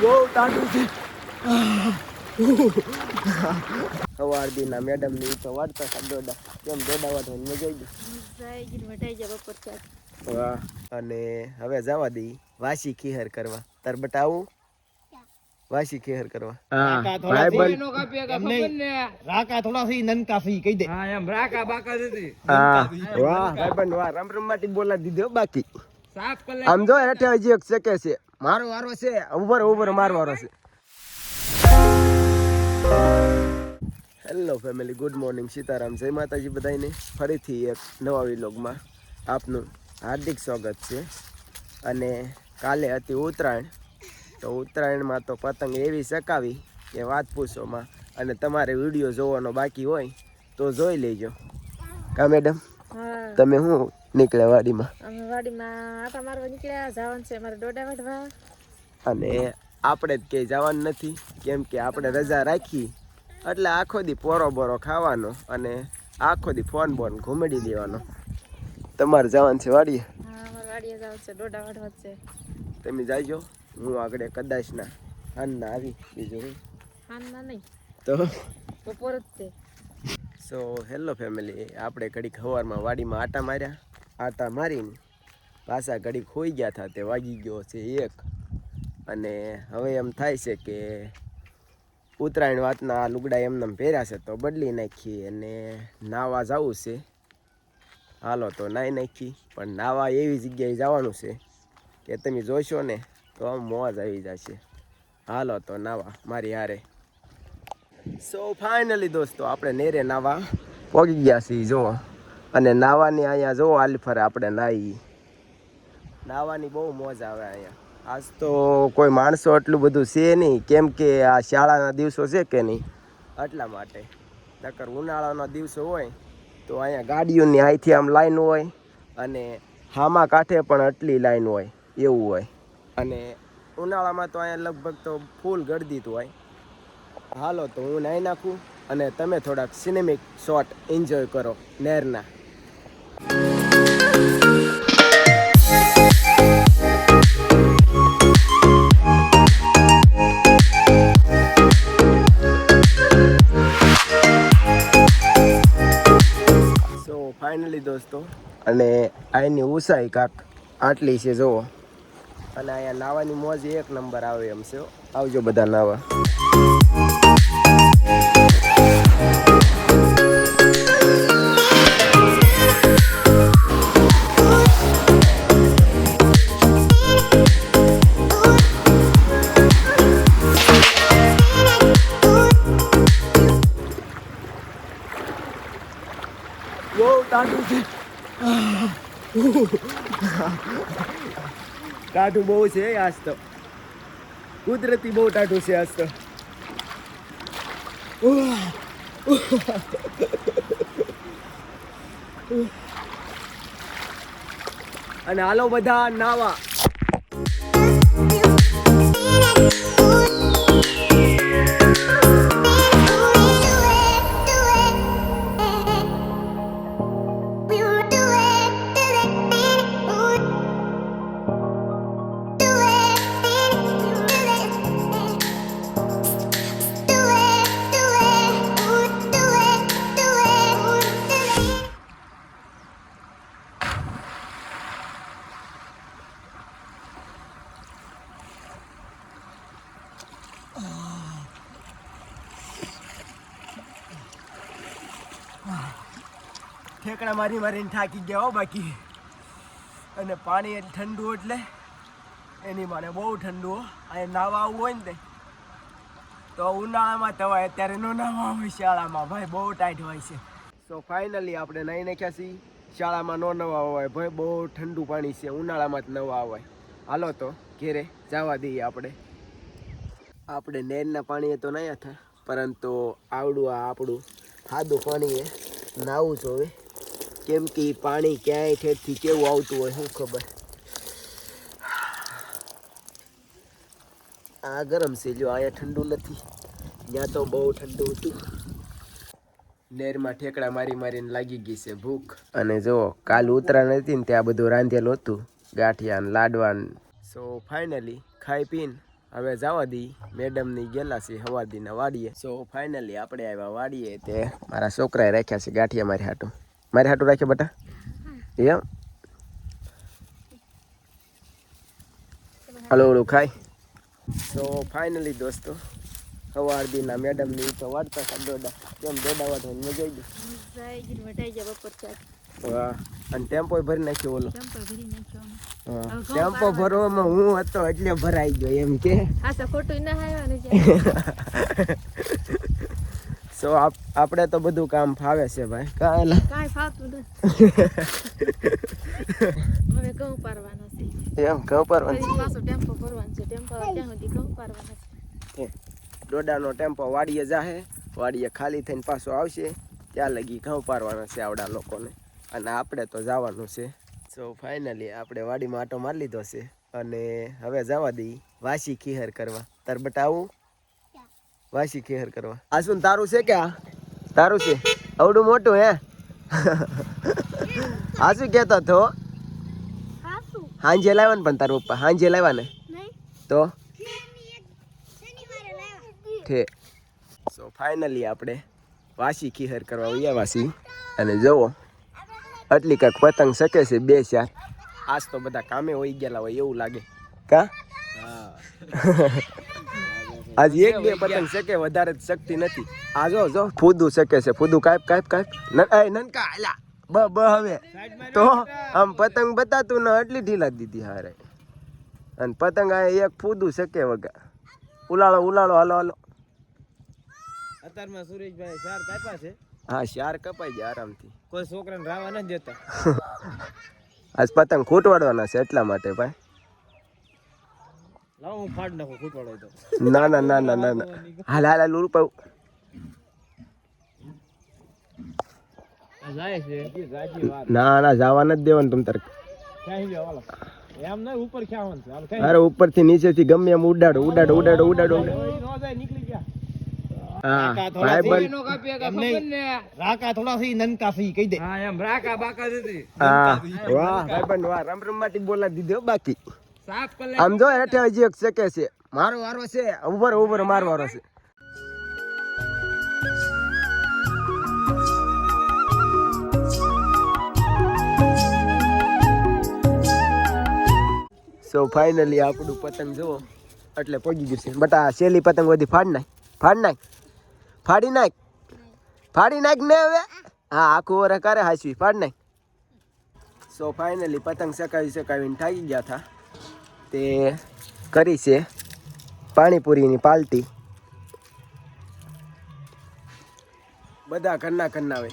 બહુ ટાઢું છે. સવાર દીના મેડમની તો વાળતા હતા દોડા કેમ દોડા વાળવાની મજા આવી ગઈ. વટાઈ ગયા બપોર ચાર વાહ અને હવે જવા દઈ વાસી ખીહર કરવા. તાર બટા આવું? વાસી ખીહર કરવા. હા ભાઈબંધ રાકા થોડા સી નનકા સી કહી દે. હા વાહ ભાઈબંધ વાહ રમ રમ માટી બોલા દીધો બાકી. આમ જો હેઠે હજી એક શકે છે. મારો વારો છે. ઉભર ઉભર મારો વારો છે. Hello family good morning Sitaram. જય માતાજી બધાને ફરીથી એક નવા વિલોગમાં આપનું હાર્દિક સ્વાગત છે. અને કાલે હતી ઉત્તરાયણ. તો ઉત્તરાયણમાં તો પતંગ એવી ચકાવી કે વાત પૂછોમાં. અને તમારે વીડિયો જોવાનો બાકી હોય તો જોઈ લેજો. કા મેડમ? તમે શું નીકળ્યા વાડીમાં. અમે વાડીમાં આટા મારવા નીકળ્યા જવાનું છે મારે ડોડા વાઢવા. અને આપણે જ ક્યાંય જવાનું નથી કેમ કે આપણે રજા રાખી. એટલે આખો દી પોરો બોરો ખાવાનો અને આખો દી ફોન બોન ઘૂમડી દેવાનો. તમારે જવાનું છે વાડીએ? વાડીએ જવાનું છે ડોડા વાઢવા છે. તમે જાજો હું આગળ કદાચ ના હાનના આવી બીજું હું. હાનમાં નહીં તો? બપોર જ છે. સો હેલો ફેમિલી આપણે ઘડીક સવારમાં વાડીમાં આટા માર્યા. આટા મારીને પાછા ઘડીક હોઈ ગયા હતા તે વાગી ગયો છે એક. અને હવે એમ થાય છે કે ઉત્તરાયણ વાતના લુગડા એમને પહેર્યા છે તો બદલી નાખી અને નાવા જવું છે. હાલો તો નાહી નાખી, પણ નાવા એવી જગ્યાએ જવાનું છે કે તમે જોશો ને તો આમ મોજ આવી જશે. હાલો તો નાવા, મારી હારે. સો ફાઇનલી દોસ્તો, આપણે નેરે નાવા પહોંચી ગયા છીએ જો અને નાવાની અહીંયા જો આલફરે આપણે નાહી નાવાની બહુ મોજ આવે અહીંયા. આજ તો કોઈ માણસો એટલું બધું છે નહીં. કેમ કે આ શાળાના દિવસો છે કે નહીં? એટલા માટે. નકર ઉનાળાના દિવસો હોય તો અહીંયા ગાડીઓની અહીંથી આમ લાઈન હોય અને હામા કાંઠે પણ આટલી લાઈન હોય. એવું હોય. અને ઉનાળામાં તો અહીંયા લગભગ તો ફૂલ ગળદીતું હોય. હાલો તો હું નાહી નાખું અને તમે થોડાક સિનેમિક શોટ એન્જોય કરો નહેરના ફાઇનલી દોસ્તો. અને અહીંની ઊંચાઈ કાંક આટલી છે જુઓ અને અહીંયા નાવાની મોજ એક નંબર આવે એમ છે આવજો બધા નાવા. ટાઢું બહુ છે આજ તો. કુદરતી બહુ ટાઢું છે આજ તો. અને હાલો બધા નાવા. ઠેકડા મારી મારીને થાકી ગયા હો બાકી. અને પાણી ઠંડુ એટલે એની માને બહુ ઠંડુ અહીંયા નાવા આવવું હોય ને તે. તો ઉનાળામાં તવાય અત્યારે નો નાવા હોય શાળામાં. ભાઈ બહુ ટાઈટ હોય છે. સો ફાઇનલી આપણે નાહી નાખ્યા છીએ. શાળામાં નો નવા હોય. ભાઈ બહુ ઠંડુ પાણી છે. ઉનાળામાં જ નવા હોય. હાલો તો ઘેરે જવા દઈએ આપણે. આપણે નેરના પાણીએ તો નહીં હતા. પરંતુ આવડું આ આપણું સાદું પાણી એ નાવું જોવે કેમ કે પાણી ક્યાંય ઠેરથી કેવું આવતું હોય, શું ખબર? આ ગરમ છે, જો અહીંયા ઠંડુ નથી. ત્યાં તો બહુ ઠંડુ હતું. નેરમાં ઠેકડા મારી મારીને લાગી ગઈ છે ભૂખ. અને જો, કાલ ઉતરાણ હતી ને ત્યાં બધું રાંધેલું હતું, ગાંઠિયા ને લાડવા સો ફાઇનલી ખાઈ પીને હવે જવા દી. મેડમની ગયેલા છે હવાદીના વાડીએ. સો ફાઇનલી આપણે આવ્યા વાડીએ તે મારા છોકરાએ રાખ્યા છે ગાંઠિયા મારી હાટું. મારી હાટું રાખ્યા બટા? એમ? હલો ઓલું ખાય. તો ફાઇનલી દોસ્તો સવાર દીના મેડમની તો વાળતા હતા દોડા. કેમ દોડા વાળવાની મજા આવી ગઈ વાહ. અને ટેમ્પો ભરી નાખ્યો ઓલો. ટેમ્પો ભરી નાખ્યો અમે. હા. ટેમ્પો ભરવામાં હું હતો એટલે ભરાઈ ગયો એમ કે. હા તો ખોટું ના આવ્યા ને. સો આપણે તો બધું કામ ફાવે છે ભાઈ. કાંઈ કાંઈ ફાવતું નથી. હવે ઘઉં પારવાના છે. એમ ઘઉં પરવાનું છે. પાછો ટેમ્પો ભરવાનો છે. ટેમ્પો ત્યાં સુધી ઘઉં પારવાના છે. દોડાનો ટેમ્પો વાડીએ જાહે. વાડીએ ખાલી થઈને પાછો આવશે. ત્યાં લગી ઘઉં પારવાના છે આવડા લોકોને. અને આપણે તો જવાનું છે. સો ફાઇનલી આપણે વાડીમાં આટો મારી લીધો છે. અને હવે જવા દઈ. વાસી ખીહર કરવા. તાર બટા આવું. વાસી ખેર કરવા. આ શું તારું છે કે આ? તારું છે? આવડું મોટું હે? હા શું કહેતો તો હાંજે લાવ્યા ને પણ તારું પપ્પા? હાંજે લાવ્યા ને? તો? ઠે. સો ફાઇનલી આપણે વાસી ખીહર કરવા ઉયા વાસી. અને જુઓ આટલી કાંક પતંગ શકે છે બે ચાર. આજ તો બધા કામે હોઈ ગયેલા હોય એવું લાગે. કા? આજ એક બે પતંગ શકે વધારે જ શકતી નથી. આ જો જો ફૂદું શકે છે ફૂદું કાપ કાપ કાપ. નનકા આલા. બ બ હવે. તો આમ પતંગ બતાતું ને એટલી ઢીલા દીધી હારે. અને પતંગ આ એક ફૂદું શકે વગા ઉલાળો ઉલાળો હાલો હાલો. અત્યારમાં સુરેશભાઈ ચાર કાપ્યા છે. હા શાર કપાઈ ગયા આરામથી. કોઈ છોકરાને રાવા નથી દેતા. આજ પતંગ ખૂટવાડવાના છે એટલા માટે ભાઈ. લાવો હું ફાડ નાખું ખૂટવાડો તો. ના ના ના ના ના. ના હાલ હાલ હાલ ઉડપાવ આ જાય છે. ગાજી વાર ના ના જવા નથી દેવાનું તમ તારે. નહીં ઉપરથી નીચે અરે નીચેથી ગમે એમ ઉડાડો ઉડાડો ઉડાડો ઉડાડો. બાકા. આમ જો હેઠે હજી એક શકે છે. મારો વારો છે. ઉભર ઉભર મારો વારો છે. સો ફાઇનલી આપણું પતંગ જુઓ. એટલે પગી ગયું છે. બટ આ શેલી પતંગ બધી ફાડ નાખ. ફાડ નાખ. ફાડી નાખ. ફાડી નાખ ને હવે. હા, આખું ઓરે કરે હાસવી. ફાડ નાખ. સો ફાઇનલી પતંગ સકાવી સકાવીને થાકી ગયા હતા તે કરી છે. પાણીપુરીની પાલટી. બધા ઘરના ઘરના હોય.